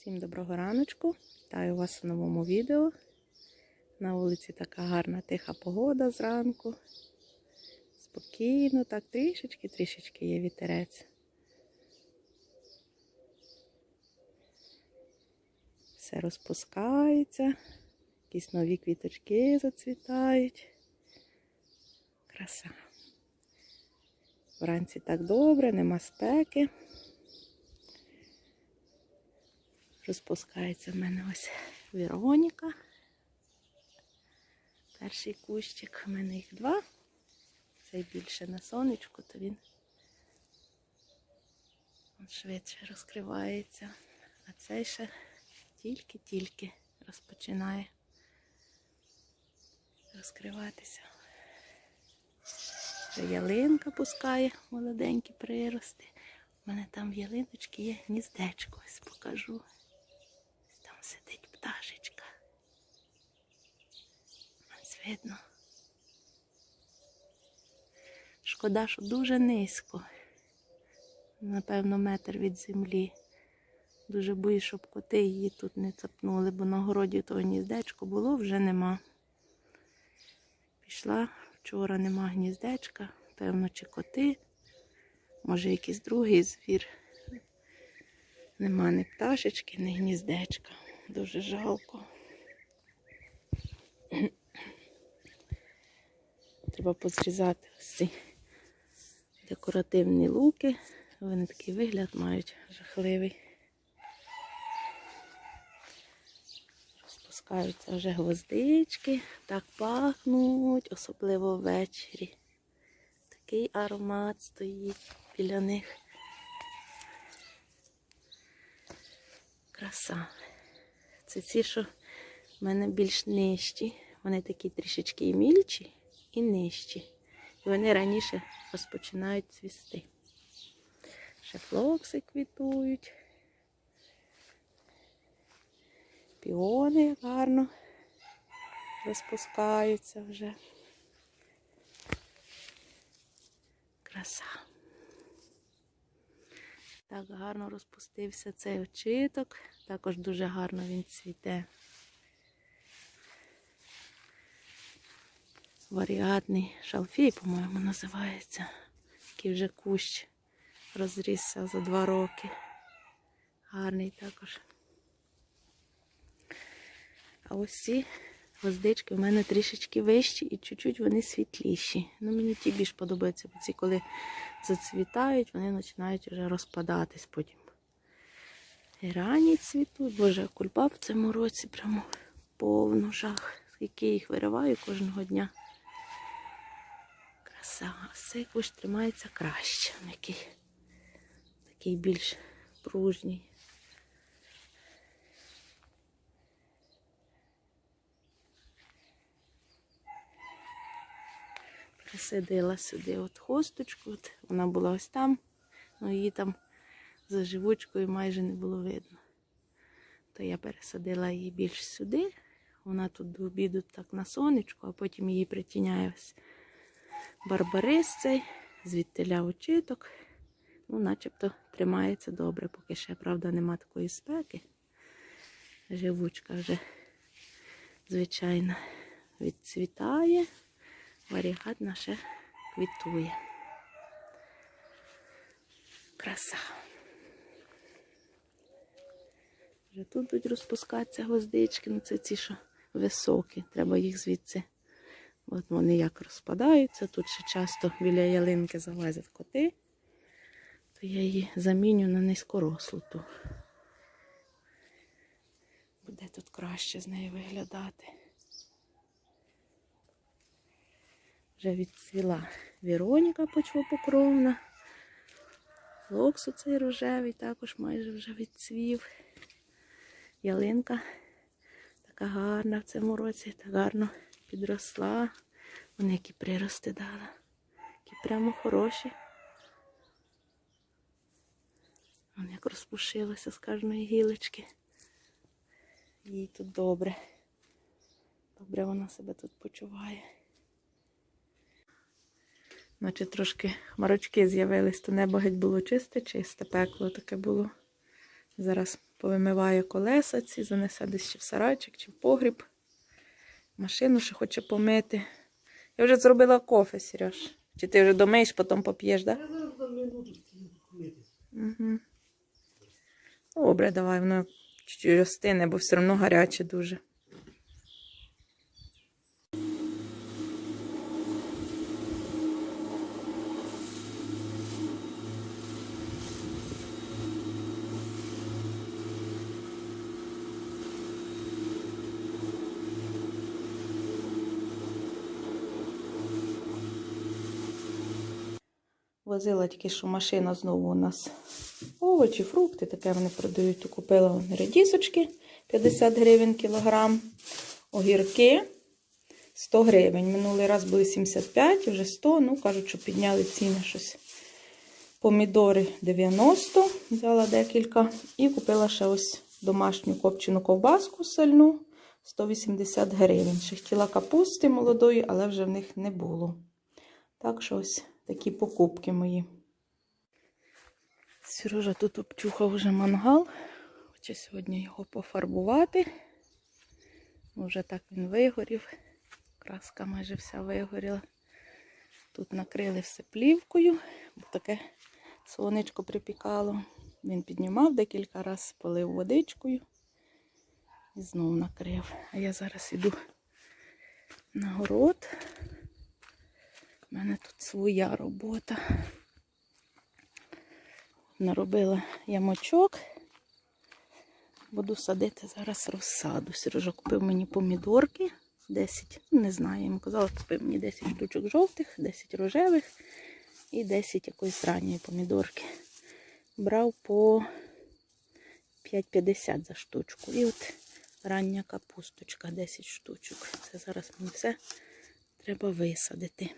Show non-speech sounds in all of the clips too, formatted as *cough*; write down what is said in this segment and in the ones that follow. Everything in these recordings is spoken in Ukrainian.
Всім доброго раночку. Вітаю вас у новому відео. На вулиці така гарна тиха погода зранку. Спокійно, так трішечки-трішечки є вітерець. Все розпускається, якісь нові квіточки зацвітають. Краса. Вранці так добре, нема спеки. Розпускається в мене ось Вероніка. Перший кущик, в мене їх два. Цей більше на сонечку, то він швидше розкривається. А цей ще тільки-тільки розпочинає розкриватися. Вже ялинка пускає молоденькі прирости. У мене там в ялиночці є гніздечко, ось покажу. Ось Там сидить пташечка. Ось видно. Шкода, що дуже низько. Напевно, метр від землі. Дуже боюсь, щоб коти її тут не цапнули, бо на городі того гніздечко було, вже нема. Пішла, вчора нема гніздечка, певно, чи коти, може якийсь другий звір. Нема ні пташечки, ні гніздечка. Дуже жалко. Треба позрізати ось ці декоративні луки. Вони такий вигляд мають жахливий. Розпускаються вже гвоздички, так пахнуть, особливо ввечері. Такий аромат стоїть біля них. Краса. Це ці, що в мене більш нижчі. Вони такі трішечки і мільчі, і нижчі. І вони раніше розпочинають цвісти. Ще флокси квітують. Піони гарно розпускаються вже. Краса. Так гарно розпустився цей очиток. Також дуже гарно він цвіте. Варіатний шалфій, по-моєму, називається. Який вже кущ розрісся за два роки. Гарний також. А ось ці гвоздички в мене трішечки вищі і чуть-чуть вони світліші. Ну, мені ті більш подобаються, бо ці, коли зацвітають, вони починають вже розпадатись потім. І ранні цвітуть. Боже, кульба в цьому році прямо повно жах, який їх вириваю кожного дня. Краса. А цей тримається краще. Він Який, такий більш пружній. Присадила сюди от хосточку. От вона була ось там, але її там за живучкою майже не було видно. То я пересадила її більш сюди. Вона тут до обіду так на сонечку, а потім її притіняє ось барбарис цей, звідтиля очиток. Ну, начебто тримається добре, поки ще, правда, нема такої спеки. Живучка вже, звичайно, відцвітає. Варігат наша квітує. Краса. Вже тут будуть розпускатися гвоздички, ну це ці, що високі, треба їх звідси. От вони як розпадаються. Тут ще часто біля ялинки залазять коти, то я її заміню на низькорослу. ту. Буде тут краще з нею виглядати. Вже відцвіла Вероніка почвопокровна. Локсу цей рожевий також майже вже відцвів. Ялинка така гарна в цьому році, так гарно підросла. Вони які прирости дала. Які прямо хороші. Вони як розпушилося з кожної гілочки. Їй тут добре. Добре вона себе тут почуває. Наче трошки хмарочки з'явились, то небо геть було чисте, чисте, пекло таке було. Зараз Повимиває колеса ці, занесе десь чи в сарайчик, чи в погріб. Машину ще хоче помити. Я вже зробила кофе, Сереж. Чи ти вже домиєш, потім поп'єш, так? Да? Угу. Добре, давай, воно чуть-чуть остине, бо все одно гаряче дуже. Возила тільки що машина знову у нас овочі, фрукти, таке вони продають. Купила редісочки 50 гривень кілограм, огірки 100 гривень. Минулий раз були 75, вже 100. Ну, кажуть, що підняли ціни щось. Помідори 90, взяла декілька. І купила ще ось домашню копчену ковбаску сальну 180 гривень. Ще хотіла капусти молодої, але вже в них не було. Так що ось такі покупки мої. Сережа тут обчухав вже мангал. Хоче сьогодні його пофарбувати. Вже так він вигорів. Краска майже вся вигоріла. Тут накрили все плівкою, бо таке сонечко припікало. Він піднімав декілька разів, полив водичкою і знов накрив. А я зараз іду на город. У мене тут своя робота. Наробила ямочок. Буду садити зараз розсаду. Сережа купив мені помідорки. 10, ну, не знаю, я йому казала, купив мені 10 штучок жовтих, 10 рожевих і 10 якоїсь ранньої помідорки. Брав по 5,50 за штучку. І от рання капусточка 10 штучок. Це зараз мені все треба висадити.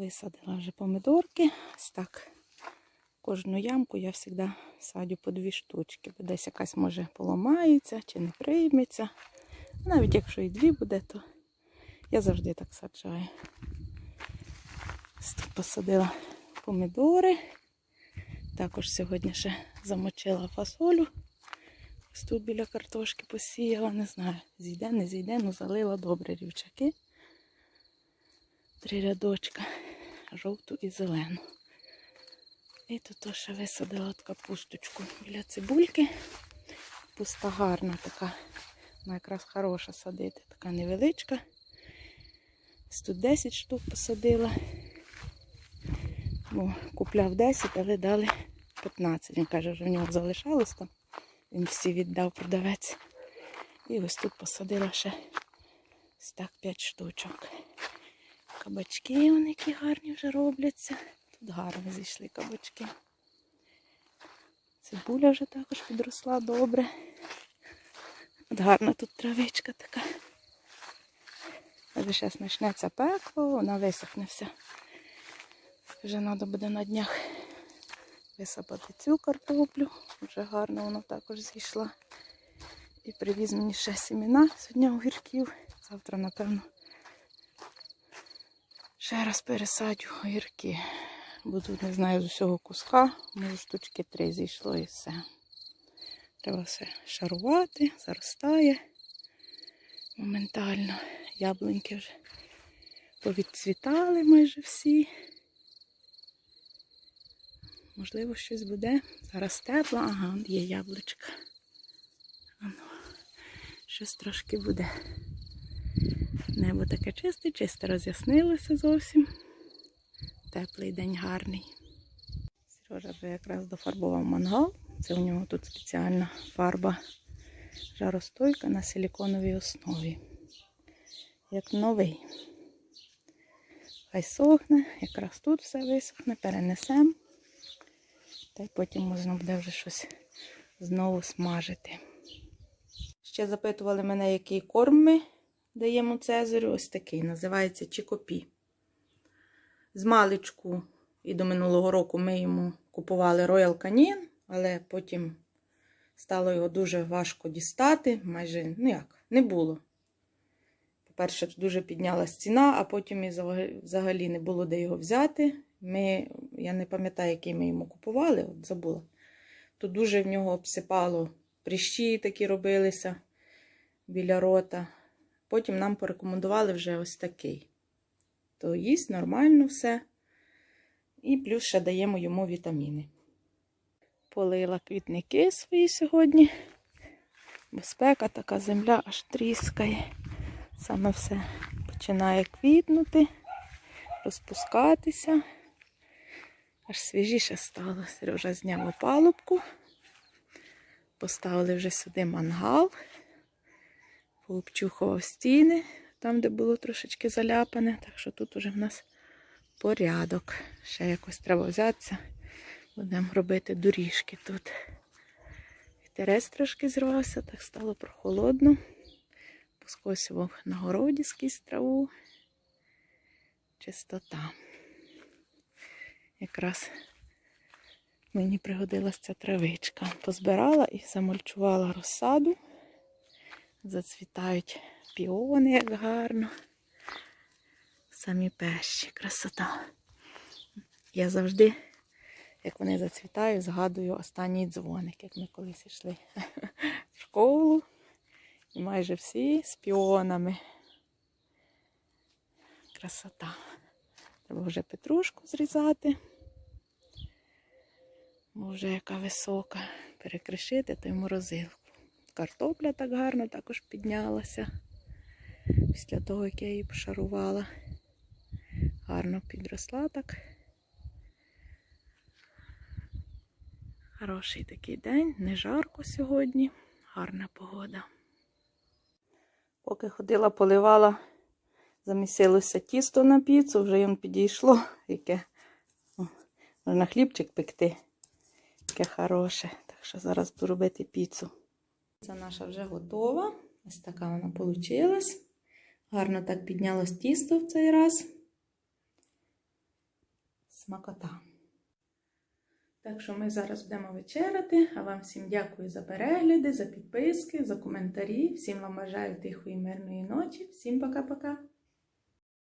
Висадила вже помидорки. Ось так. Кожну ямку я завжди садю по дві штучки, бо десь якась може поламається чи не прийметься. Навіть якщо і дві буде, то я завжди так саджаю. Ось Тут посадила помидори. Також сьогодні ще замочила фасолю. Ось тут біля картошки посіяла, не знаю, зійде, не зійде, ну залила добре рівчаки. Три рядочка, жовту і зелену. І тут ще висадила капусточку біля цибульки. Пуста гарна така. Вона якраз хороша садити, така невеличка. Тут 10 штук посадила. Бо купляв 10, але дали 15. Він каже, що в нього залишалось там. Він всі віддав продавець. І ось тут посадила ще ось так 5 штучок. Кабачки вони які гарні вже робляться. Тут гарно зійшли кабачки. Цибуля вже також підросла добре. От гарна тут травичка така. Але зараз почнеться пекло, вона висохне вся. Вже треба буде на днях висапати цю картоплю. Вже гарно вона також зійшла. І привіз мені ще семіна сьогодні огірків. Завтра, напевно, ще раз пересадю огірки. Бо тут, не знаю, з усього куска, може штучки три зійшло і все. Треба все шарувати, заростає моментально. Яблуньки вже повідцвітали майже всі. Можливо, щось буде. Зараз тепло, ага, є яблучка. Щось трошки буде. Небо таке чисте, чисте роз'яснилося зовсім. Теплий день гарний. Сережа вже якраз дофарбував мангал. Це у нього тут спеціальна фарба жаростойка на силіконовій основі. Як новий. Хай сохне, якраз тут все висохне, перенесемо. Та й потім можна буде вже щось знову смажити. Ще запитували мене, який корм ми даємо Цезарю. Ось такий, називається Чікопі. З маличку і до минулого року ми йому купували Royal Canin, але потім стало його дуже важко дістати. Майже, ну як, не було. По-перше, дуже піднялась ціна, а потім і взагалі не було де його взяти. Ми, я не пам'ятаю, який ми йому купували, от забула. То дуже в нього обсипало прищі такі робилися біля рота. Потім нам порекомендували вже ось такий. То їсть нормально все. І плюс ще даємо йому вітаміни. Полила квітники свої сьогодні. Безпека, така земля аж тріскає. Саме все починає квітнути, розпускатися. Аж свіжіше стало. Сережа зняв опалубку. Поставили вже сюди мангал, пообчухував стіни, там, де було трошечки заляпане. Так що тут уже в нас порядок. Ще якось треба взятися. Будемо робити доріжки тут. Вітерець трошки зірвався, так стало прохолодно. Поскосював на городі скрізь траву. Чистота. Якраз мені пригодилась ця травичка. Позбирала і замульчувала розсаду. Зацвітають піони, як гарно. Самі перші. Красота. Я завжди, як вони зацвітають, згадую останній дзвоник, як ми колись йшли *laughs* в школу. І майже всі з піонами. Красота. Треба вже петрушку зрізати. Бо вже яка висока. Перекришити то й морозилку. Картопля так гарно також піднялася. Після того, як я її пошарувала. Гарно підросла так. Хороший такий день, не жарко сьогодні, гарна погода. Поки ходила, поливала, замісилося тісто на піцу, вже їм підійшло, яке можна хлібчик пекти, яке хороше. Так що зараз буду робити піцу. Це наша вже готова. Ось така вона вийшла. Гарно так піднялось тісто в цей раз. Смакота. Так що ми зараз будемо вечеряти. А вам всім дякую за перегляди, за підписки, за коментарі. Всім вам бажаю тихої мирної ночі. Всім пока-пока.